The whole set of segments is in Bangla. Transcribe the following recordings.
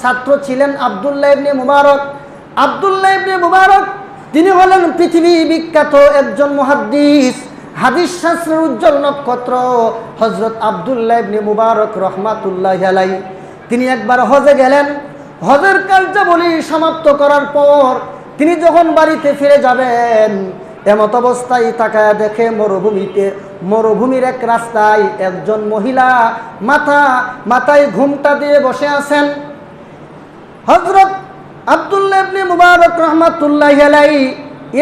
ছাত্র ছিলেন আবদুল্লাহ ইবনে মুবারক। আবদুল্লাহ ইবনে মুবারক, তিনি হলেন পৃথিবী বিখ্যাত একজন মুহাদ্দিস, হাদিস শাস্ত্রের উজ্জ্বল নক্ষত্র হজরত আবদুল্লাহ ইবনে মুবারক রহমাতুল্লাহ আলাই তিনি একবার হজে গেলেন। হজের কার্যাবলী সমাপ্ত করার পর তিনি যখন বাড়িতে ফিরে যাবেন, এমত অবস্থায় তাকায় দেখে মরুভূমিতে, মরুভূমির এক রাস্তায় একজন মহিলা মাথা, মাথায় ঘুমটা দিয়ে বসে আছেন। হজরত আবদুল্লাহ ইবনে মুবারক রহমাতুল্লাহ আলাই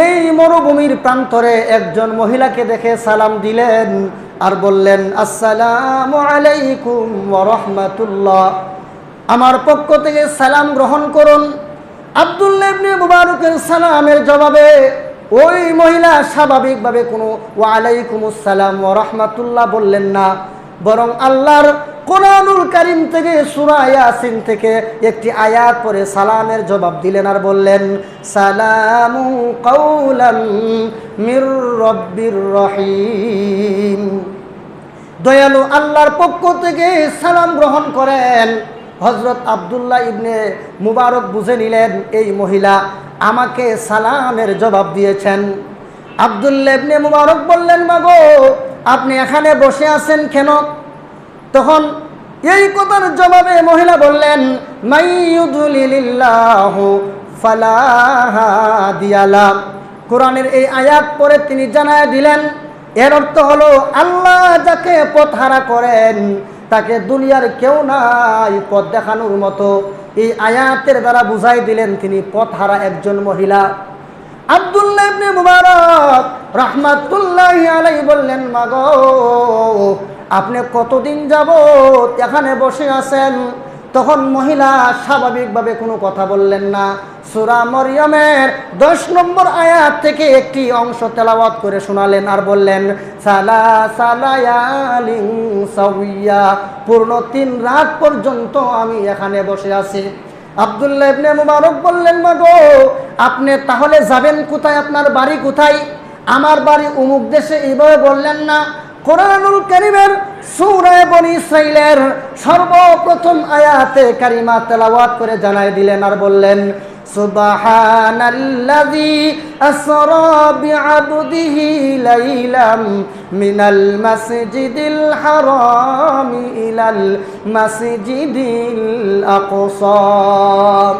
এই মরুভূমির প্রান্তরে একজন মহিলাকে দেখে সালাম দিলেন আর বললেন, আসসালামু আলাইকুম রাহমাতুল্লাহ। আমার পক্ষ থেকে সালাম গ্রহণ করুন। আবদুল্লাহ ইবনে মুবারকের সালামের জবাবে ওই মহিলা স্বাভাবিকভাবে কোনো ওয়ালাইকুম আসসালাম ওয়া রাহমাতুল্লাহ বললেন না। বরং আল্লাহর কোরআনুল কারিম থেকে সূরা ইয়াসিন থেকে একটি আয়াত পরে সালামের জবাব দিলেন আর বললেন সালামু কাউলাম মির রব্বির রহিম। দয়ালু আল্লাহর পক্ষ থেকে সালাম গ্রহণ করেন। হজরত আবদুল্লাহ ইবনে মুবারক বুঝে নিলেন, এই মহিলা আমাকে সালামের জবাব দিয়েছেন। আবদুল্লাহ ইবনে মুবারক বললেন, মাগো আপনি এখানে বসে আছেন কেন? তখন এই কথার জবাবে মহিলা বললেন কোরআনের এই আয়াত পরে তিনি জানায় দিলেন, এর অর্থ হলো আল্লাহ যাকে পথ হারা করেন, তাকে দুনিয়ার কেউ নাই পথ দেখানোর মতো। এই আয়াতের দ্বারা বুঝাই দিলেন তিনি পথ হারা একজন মহিলা। আব্দুল্লাহ ইবনে মুবারক রাহমাতুল্লাহি আলাইহি বললেন, মাগো, আপনি কতদিন যাবত এখানে বসে আছেন? তখন মহিলা স্বাভাবিকভাবে কোনো কথা বললেন না। সুরা মরিয়মের দশ নম্বর আয়াত থেকে একটি অংশ তেলাওয়াত করে শোনালেন আর বললেন সালা সালায়ালিং সাউইয়া পূর্ণ তিন রাত পর্যন্ত আমি এখানে বসে আছি। আবদুল্লাহ ইবনে মুবারক বললেন, মা গো, আপনি তাহলে যাবেন কোথায়? আপনার বাড়ি কোথায়? আমার বাড়ি উমুক দেশে এইভাবে বললেন না। কোরআনুল করিমের সূরা বনি ইসরাইলের সর্বপ্রথম আয়াতে কারিমা তেলাওয়াত করে জানাই দিলেন আর বললেন সুবহানাল্লাযী আসরা বিআবদিহি লাইলাম মিনাল মাসজিদিল হারাম ইলাল মাসজিদিল আকসা।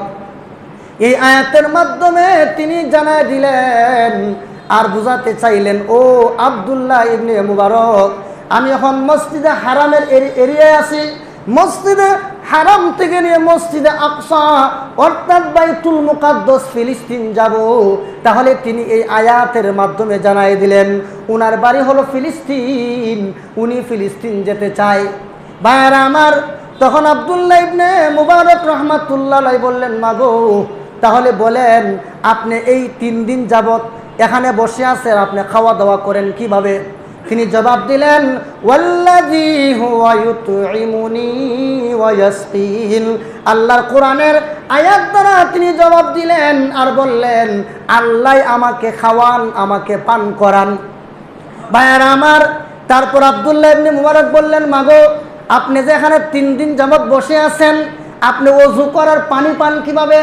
এই আয়াতের মাধ্যমে তিনি জানাই দিলেন, আর বুঝাতে চাইলেন, ও আবদুল্লাহ ইবনে মুবারক, আমি এখন মসজিদে হারামের এরিয়ায় আছি। মসজিদে হারাম থেকে নিয়ে মসজিদে আকসা, অর্থাৎ বাইতুল মুকাদ্দস ফিলিস্তিন যাব। তাহলে তিনি এই আয়াতের মাধ্যমে জানাই দিলেন, উনার বাড়ি হলো ফিলিস্তিন, উনি ফিলিস্তিন যেতে চায়। ভাইয়ারা আমার, তখন আবদুল্লাহ ইবনে মুবারক রহমাতুল্লাহ বললেন, মাগো, তাহলে বলেন, আপনি এই তিন দিন যাবত এখানে বসে আছেন, আপনি খাওয়া দাওয়া করেন কীভাবে? তিনি জবাব দিলেন আল্লাহর কোরআনের আয়াত দ্বারা তিনি জবাব দিলেন আর বললেন, আল্লাহ আমাকে খাওয়ান, আমাকে পান করান। ভাইয়ারা আমার, তারপর আবদুল্লাহ ইবনে মুবারক বললেন, মাগো, আপনি যে এখানে তিন দিন যাবত বসে আছেন, আপনি অজু করার পানি পান কীভাবে?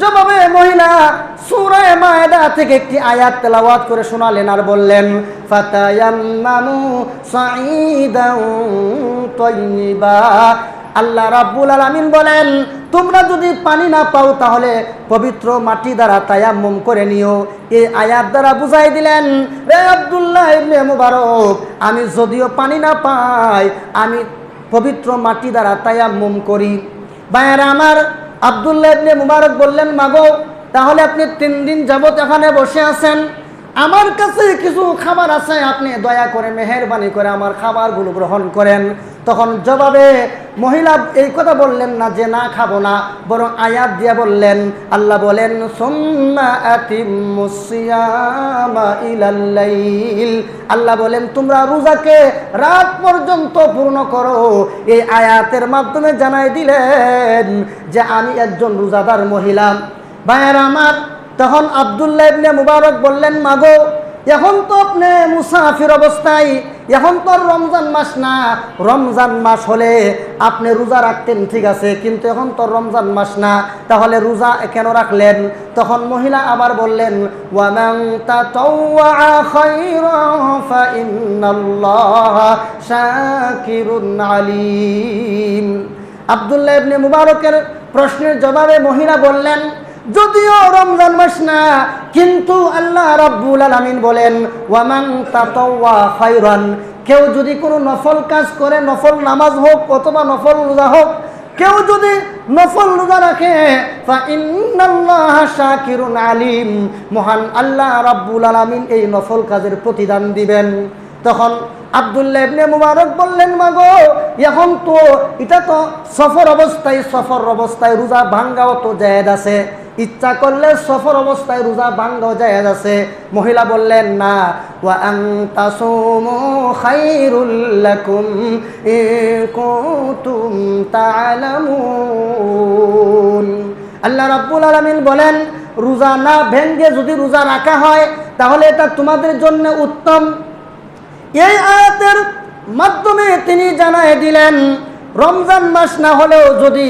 জবাবে মহিলা সূরায়ে মায়দা থেকে একটি আয়াত তেলাওয়াত করে শোনালেন আর বললেন ফাতায়াম্মামু তাইয়্যিবা আল্লাহ রাব্বুল আলামিন বলেন, তোমরা যদি পানি না পাও তাহলে পবিত্র মাটি দ্বারা তায়াম্মুম করে নিও। এই আয়াত দ্বারা বুঝাই দিলেন, রে আব্দুল্লাহ ইবনে মুবারক, আমি যদিও পানি না পাই, আমি পবিত্র মাটি দ্বারা তায়াম্মুম করি। ভাইয়ারা, আমার আবদুল্লাহ ইবনে মুবারক বললেন মাগো তাহলে আপনি তিন দিন যাবত এখানে বসে আছেন। আমার কাছে কিছু খাবার আছে, আপনি দয়া করে মেহরবানি করে আমার খাবারগুলো গ্রহণ করেন। তখন জবাবে মহিলা এই কথা বললেন না যে না খাব না, বরং আয়াত দিয়া বললেন, আল্লাহ বলেন আল্লাহ বলেন, তোমরা রোজাকে রাত পর্যন্ত পূর্ণ করো। এই আয়াতের মাধ্যমে জানাই দিলেন যে আমি একজন রোজাদার মহিলা। ভাইয়ের আমার তখন আবদুল্লাহ ইবনে মুবারক বললেন, মাগো, এখন তো আপনি মুসাফির অবস্থায়, এখন তো রমজান মাস না। রমজান মাস হলে আপনি রোজা রাখতেন, ঠিক আছে, কিন্তু এখন তো রমজান মাস না। তাহলে রোজা কেন রাখলেন? তখন মহিলা আবার বললেন আব্দুল্লাহ ইবনে মুবারকের প্রশ্নের জবাবে মহিলা বললেন যদিও রমজান মাস না, কিন্তু আল্লাহ রাব্বুল আলামিন বলেন, ওয়ামান তাতাওয়া খায়রান কেউ যদি কোনো নফল কাজ করে, নফল নামাজ হোক অথবা নফল রোজা হোক, কেউ যদি নফল রোজা রাখে শাকিরুন আলিম। মহান আল্লাহ রাব্বুল আলামিন এই নফল কাজের প্রতিদান দিবেন। তখন আব্দুল্লাহ ইবনে মুবারক বললেন, মাগো, এখন তো এটা তো সফর অবস্থায় সফর অবস্থায় রোজা ভাঙ্গাও তো জায়েজ আছে। ইচ্ছা করলে সফর অবস্থায় রোজা ভাঙ্গাও জায়েজ আছে। মহিলা বললেন, না। আল্লাহ রাব্বুল আলামিন বলেন, রোজা না ভেঙ্গে যদি রোজা রাখা হয়, তাহলে এটা তোমাদের জন্য উত্তম। এই আয়াতের মাধ্যমে তিনি জানায় দিলেন রমজান মাস না হলেও যদি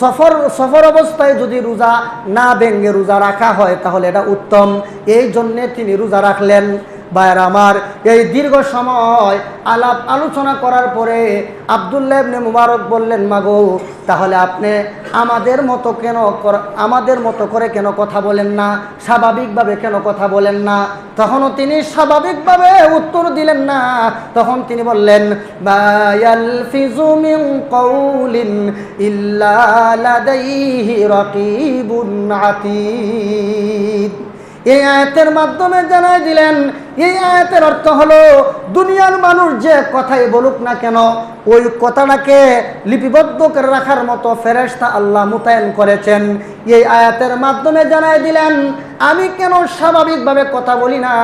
সফর সফর অবস্থায় যদি রোজা না ভেঙে রোজা রাখা হয়, তাহলে এটা উত্তম। এই জন্যে তিনি রোজা রাখলেন। বায়ের আমার, এই দীর্ঘ সময় আলাপ আলোচনা করার পরে আবদুল্লাহ ইবনে মুবারক বললেন, মাগো, তাহলে আপনি আমাদের মতো কেন আমাদের মতো করে কেন কথা বলেন না? স্বাভাবিকভাবে কেন কথা বলেন না? তখনও তিনি স্বাভাবিকভাবে উত্তর দিলেন না। তখন তিনি বললেন ইল্লা এই আয়াতের মাধ্যমে জানাই দিলেন, এই আয়াতের অর্থ হলো, দুনিয়ার মানুষ যে কথাই বলুক না কেন, ওই কথাটাকে লিপিবদ্ধ করে রাখার মতো ফেরেশতা আল্লাহ মোতায়েন করেছেন। এই আয়াতের মাধ্যমে জানাই দিলেন, আমি কেন স্বাভাবিকভাবে কথা বলি না?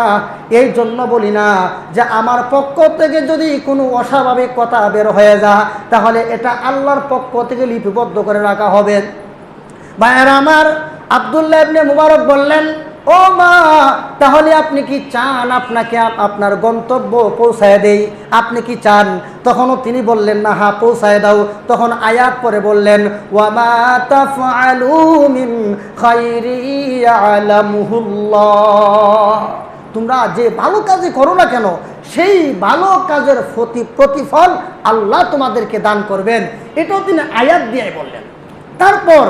এই জন্য বলি না যে আমার পক্ষ থেকে যদি কোনো অস্বাভাবিক কথা বের হয়ে যা তাহলে এটা আল্লাহর পক্ষ থেকে লিপিবদ্ধ করে রাখা হবে। ভাইয়েরা আমার আবদুল্লাহ ইবনে মুবারক বললেন ও মা, তাহলে আপনি কি চান আপনাকে আপনার গন্তব্য পৌঁছায় দেই? আপনি কি চান? তখনও তিনি বললেন, না হা পৌঁছায় দাও। তখন আয়াত পরে বললেন তোমরা যে ভালো কাজে করো না কেন, সেই ভালো কাজের প্রতি প্রতিফল আল্লাহ তোমাদেরকে দান করবেন। এটাও তিনি আয়াত দিয়ে বললেন। তারপর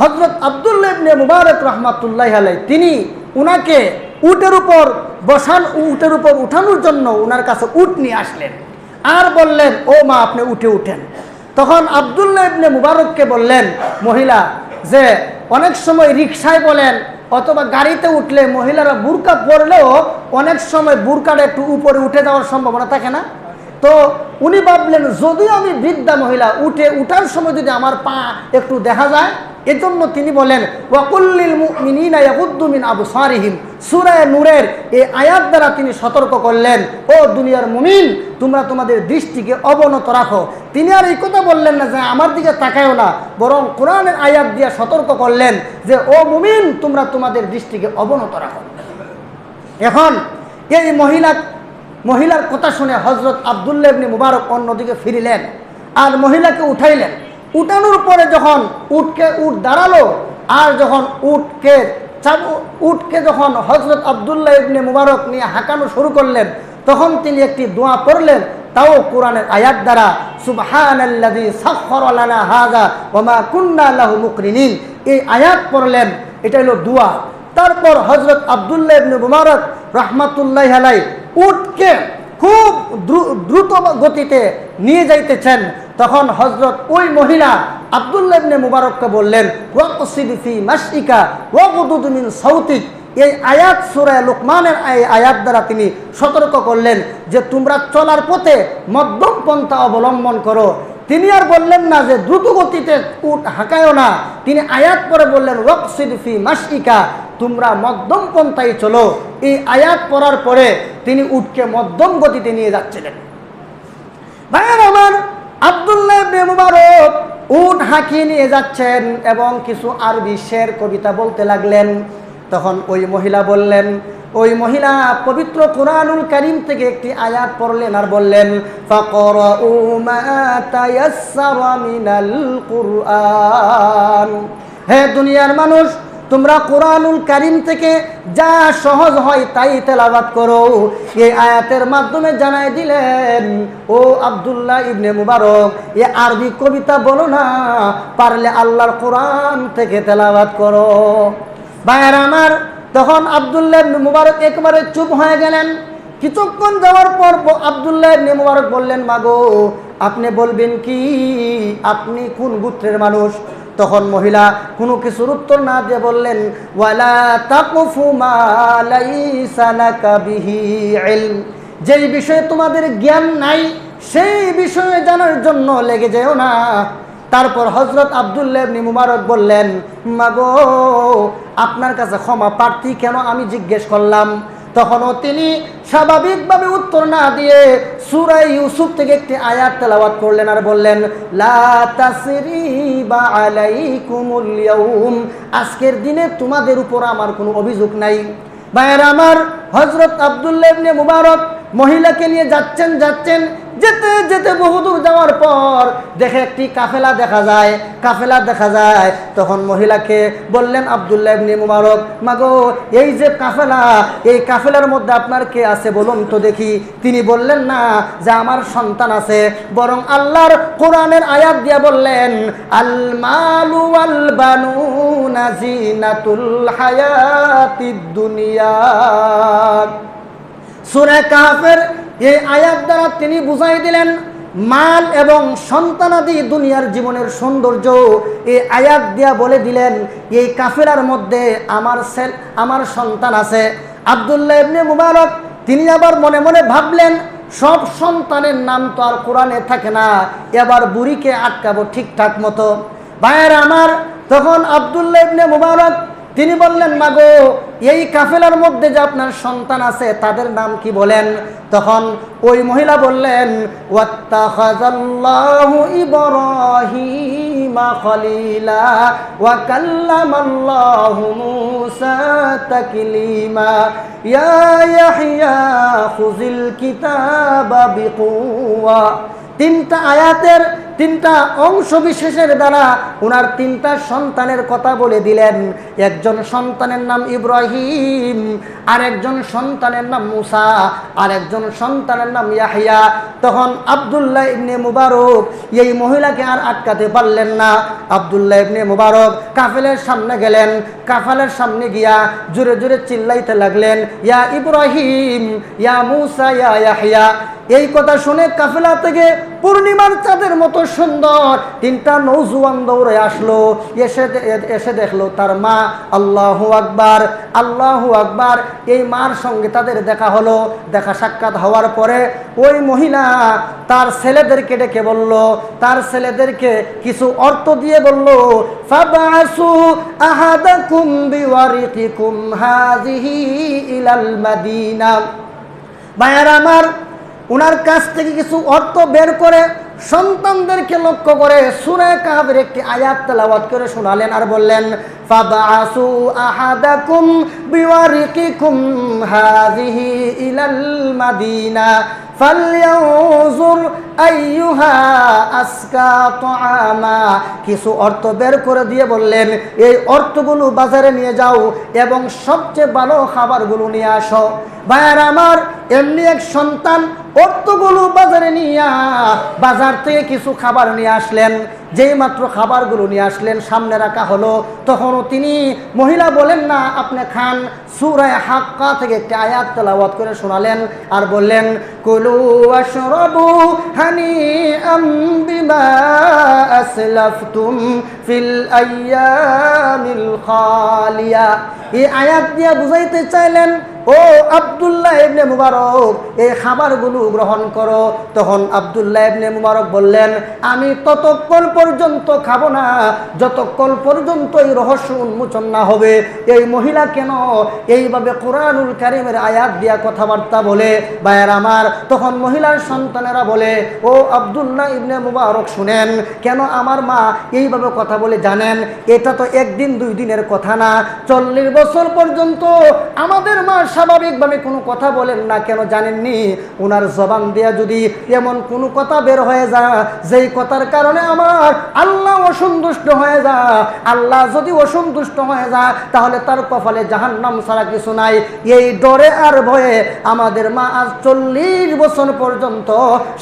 হজরত আবদুল্লাহ ইবনে মুবারক রহমাতুল্লাহ আলাই তিনি উনাকে উটের উপর বসান, উটের উপর উঠানোর জন্য উনার কাছে উট নিয়ে আসলেন। আর বললেন, ও মা, আপনি উঠে উঠেন। তখন আবদুল্লাহ ইবনে মুবারককে বললেন, মহিলা, যে অনেক সময় রিক্সায় বলেন, অথবা গাড়িতে উঠলে মহিলারা বুরকা পরলেও অনেক সময় বুরকাটা একটু উপরে উঠে যাওয়ার সম্ভাবনা থাকে না? তো উনি ভাবলেন, যদিও আমি বৃদ্ধা মহিলা, উঠে উঠার সময় যদি আমার পা একটু দেখা যায় এজন্য তিনি বলেন, ওয়াকুল্লিল মুমিনিনা ইয়াগুদ্দু মিন আবসারিহিম। সূরা নূরের এই আয়াত দ্বারা তিনি সতর্ক করলেন, ও দুনিয়ার মুমিন, তোমরা তোমাদের দৃষ্টিকে অবনত রাখো। তিনি আর এই কথা বললেন না যে আমার দিকে তাকায়ও না, বরং কোরআনের আয়াত দিয়ে সতর্ক করলেন যে, ও মুমিন, তোমরা তোমাদের দৃষ্টিকে অবনত রাখো। এখন এই মহিলা, মহিলার কথা শুনে হজরত আবদুল্লাহ ইবনে মুবারক অন্যদিকে ফিরিলেন আর মহিলাকে উঠাইলেন। উঠানোর পরে যখন উঠকে উঠ দাঁড়াল, আর যখন উঠকে উঠকে যখন হজরত আবদুল্লাহ ইবনে মুবারক নিয়ে হাঁকানো শুরু করলেন, তখন তিনি একটি দোয়া পড়লেন, তাও কোরআনের আয়াত দ্বারা, সুবহানাল্লাযী এই আয়াত পড়লেন, এটা হলো দোয়া। তারপর হজরত আবদুল্লাহ ইবনে মুবারক রহমাতুল্লাহ আলাই উটকে খুব দ্রুত গতিতে নিয়ে যাইতেছেন, তখন হজরত ওই মহিলা আবদুল্লাবনে মুবারককে বললেন মাসিকা সাউতিক। এই আয়াত সুরায় লোকমানের এই আয়াত দ্বারা তিনি সতর্ক করলেন যে, তোমরা চলার পথে মধ্যম পন্থা অবলম্বন করো। তিনি আর বললেন না যে দ্রুত গতিতে উট হাঁকায়ও না। তিনি আয়াত পরে বললেন, ওয়াকসিদ ফি মাসিকা তোমরা মধ্যম পন্থায় চলো। এই আয়াত পড়ার পরে তিনি উটকে মধ্যম গতিতে নিয়ে যাচ্ছিলেন। ভাইয়ের আমার, আবদুল্লাহ মুবারক উট হাঁকিয়ে নিয়ে যাচ্ছেন এবং কিছু আরবি শের কবিতা বলতে লাগলেন। তখন ওই মহিলা বললেন ওই মহিলা পবিত্র কোরআনুল করিম থেকে একটি আয়াত পড়লেন আর বললেন হে দুনিয়ার মানুষ, তোমরা কোরআনুল করিম থেকে যা সহজ হয় তাই তেলাবাত করো। এই আয়াতের মাধ্যমে জানাই দিলেন, ও আব্দুল্লাহ ইবনে মুবারক, এ আরবি কবিতা বলো না, পারলে আল্লাহর কোরআন থেকে তেলাবাত করো। ভাইয়ের আমার তখন আব্দুল্লাহ মুবারক একবারে চুপ হয়ে গেলেন। কিছুক্ষণ যাওয়ার পর আব্দুল্লাহ মুবারক বললেন, মাগো, আপনি বলবেন কি, আপনি কোন গোত্রের মানুষ? তখন মহিলা কোনো কিছুর উত্তর না দিয়ে বললেন, ওয়ালা যেই বিষয়ে তোমাদের জ্ঞান নাই, সেই বিষয়ে জানার জন্য লেগে যেও না। তারপর হজরত আবদুল্লাহ মুবারক বললেন, মাগো আপনার কাছে ক্ষমা প্রার্থী কেন আমি জিজ্ঞেস করলাম। তখনও তিনি স্বাভাবিকভাবে উত্তর না দিয়ে সুরাই ইউসুফ থেকে একটি আয়াত তেলাওয়াত করলেন আর বললেন আজকের দিনে তোমাদের উপর আমার কোনো অভিযোগ নাই। ভাইয়ের আমার হজরত আবদুল্লাহ মুবারক মহিলাকে নিয়ে যাচ্ছেন যাচ্ছেন যেতে যেতে বহুদূর যাওয়ার পর দেখে একটি কাফেলা দেখা যায়, কাফেলা দেখা যায়। তখন মহিলাকে বললেন, আবদুল্লাহ ইবনে মুবারক, মাগো, এই যে কাফেলা, এই কাফেলার মধ্যে আপনার কে আছে বলুন তো দেখি। তিনি বললেন, না, যে আমার সন্তান আছে। বরং আল্লাহর কোরআনের আয়াত দিয়া বললেন আল মালু আল বানুনা জিনাতুল হায়াতিদ দুনিয়া। সুরে কাফের এই আয়াত দ্বারা তিনি বুঝাই দিলেন, মাল এবং সন্তানাদি দুনিয়ার জীবনের সৌন্দর্য। এই আয়াত দিয়া বলে দিলেন, এই কাফেরার মধ্যে আমার সেল আমার সন্তান আছে। আবদুল্লাহ ইবনে মুবারক, তিনি আবার মনে মনে ভাবলেন, সব সন্তানের নাম তো আর কোরআনে থাকে না, এবার বুড়িকে আটকাবো ঠিকঠাক মতো। ভাইয়ের আমার, তখন আবদুল্লাহ ইবনে মুবারক তিনি বললেন, মাগো, এই কাফেলার মধ্যে যে আপনার সন্তান আছে, তাদের নাম কি বলেন? তখন ওই মহিলা বললেন তিনটা আয়াতের তিনটা অংশ বিশেষের দ্বারা ওনার তিনটা সন্তানের কথা বলে দিলেন। একজন সন্তানের নাম ইব্রাহিম, আরেকজন সন্তানের নাম মুসা আর একজন সন্তানের নাম ইয়াহিয়া। তখন আবদুল্লাহ ইবনে মুবারক এই মহিলাকে আর আটকাতে পারলেন না। আবদুল্লাহ ইবনে মুবারক কাফেলের সামনে গেলেন। কাফেলের সামনে গিয়া জোরে জোরে চিল্লাইতে লাগলেন, ইয়া ইব্রাহিম, ইয়া মুসা, ইয়া ইয়াহিয়া। কথা শুনে কাফেলা থেকে পূর্ণিমার চাঁদের মতো সুন্দর তিনটা নৌজুয়ান দৌড়ে আসলো। এসে এসে দেখল তার মা, আল্লাহ আকবার আল্লাহ আকবার। এই মার সঙ্গে তাদের দেখা হলো। দেখা সাক্ষাৎ হওয়ার পরে ওই মহিলা তার ছেলেদেরকে ডেকে বলল, তার ছেলেদেরকে কিছু অর্থ দিয়ে বলল হাযিহি ইলাল মাদিনা। ভাইয়ার আমার ওনার কাছ থেকে কিছু অর্থ বের করে সন্তানদেরকে লক্ষ্য করে সুরে কাহাবের একটি আয়াত তেলাওয়াত করে শোনালেন আর বললেন কিছু অর্থ বের করে দিয়ে বললেন, এই অর্থগুলো বাজারে নিয়ে যাও এবং সবচেয়ে ভালো খাবারগুলো নিয়ে আসো। ভাইয়ার আমার, এমনি এক সন্তান অর্থগুলো বাজারে নিয়ে বাজার থেকে কিছু খাবার নিয়ে আসলেন। যেই মাত্র খাবারগুলো নিয়ে আসলেন, সামনে রাখা হলো। তখনও তিনি মহিলা বলেন না, আপনি খান। সুরায় হাক্কা থেকে একটি আয়াত তেলাওয়াত করে শোনালেন আর বললেন, কুলু আশরাবু হানি আসলাফতুম ফিল আইয়ামিল খালিয়া। এই আয়াত দিয়ে বুঝাইতে চাইলেন, ও আব্দুল্লাহ ইবনে মুবারক, এই খাবারগুলো গ্রহণ করো। তখন আব্দুল্লাহ ইবনে মুবারক বললেন, আমি ততক্ষণ পর্যন্ত খাব না, যতক্ষণ পর্যন্ত এই রহস্য উন্মোচন না হবে। এই মহিলা কেন এইভাবে কোরআনুল কারিমের আয়াত দিয়া কথাবার্তা বলে? বায়ার আমার, তখন মহিলার সন্তানেরা বলে, ও আবদুল্লাহ ইবনে মুবারক, শুনেন, কেন আমার মা এইভাবে কথা বলে জানেন? এটা তো একদিন দুই দিনের কথা না। চল্লিশ বছর পর্যন্ত আমাদের মা স্বাভাবিকভাবে কোনো কথা বলেন না, কেন জানেননি? ওনার জবান দেয়া যদি এমন কোনো কথা বের হয়ে যা যেই কথার কারণে আমার আল্লাহ অসন্তুষ্ট হয়ে যা। আল্লাহ যদি অসন্তুষ্ট হয়ে যা, তাহলে তার কপালে জাহান্নাম ছাড়া কিছু নাই। এই ডরে আর ভয়ে আমাদের মা আজ চল্লিশ বছর পর্যন্ত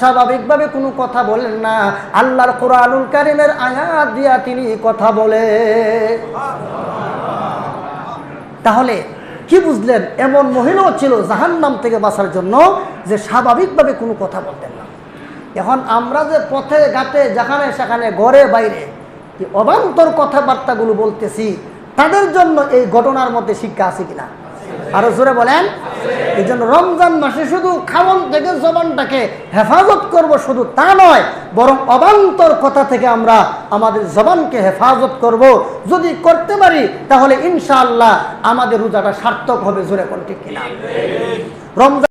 স্বাভাবিকভাবে কোনো কথা বলেন না। আল্লাহর কোরআনুল কারিমের আয়াত দিয়া তিনি কথা বলে। তাহলে কি বুঝলেন? এমন মহিলাও ছিল জাহান্নাম থেকে বাঁচার জন্য যে স্বাভাবিকভাবে কোনো কথা বলতেন না। এখন আমরা যে পথে, ঘাটে, যেখানে, সেখানে, ঘরে, বাইরে অবান্তর কথাবার্তাগুলো বলতেছি, তাদের জন্য এই ঘটনার মধ্যে শিক্ষা আছে কিনা? আরও জোরে বলেন। এই জন্য রমজান মাসে শুধু খাওয়ান থেকে, জবানটাকে হেফাজত করব শুধু তা নয়, বরং অবান্তর কথা থেকে আমরা আমাদের জবানকে হেফাজত করব। যদি করতে পারি, তাহলে ইনশাআল্লাহ আমাদের রোজাটা সার্থক হবে, জোরে কোন ঠিক কিনা? রমজান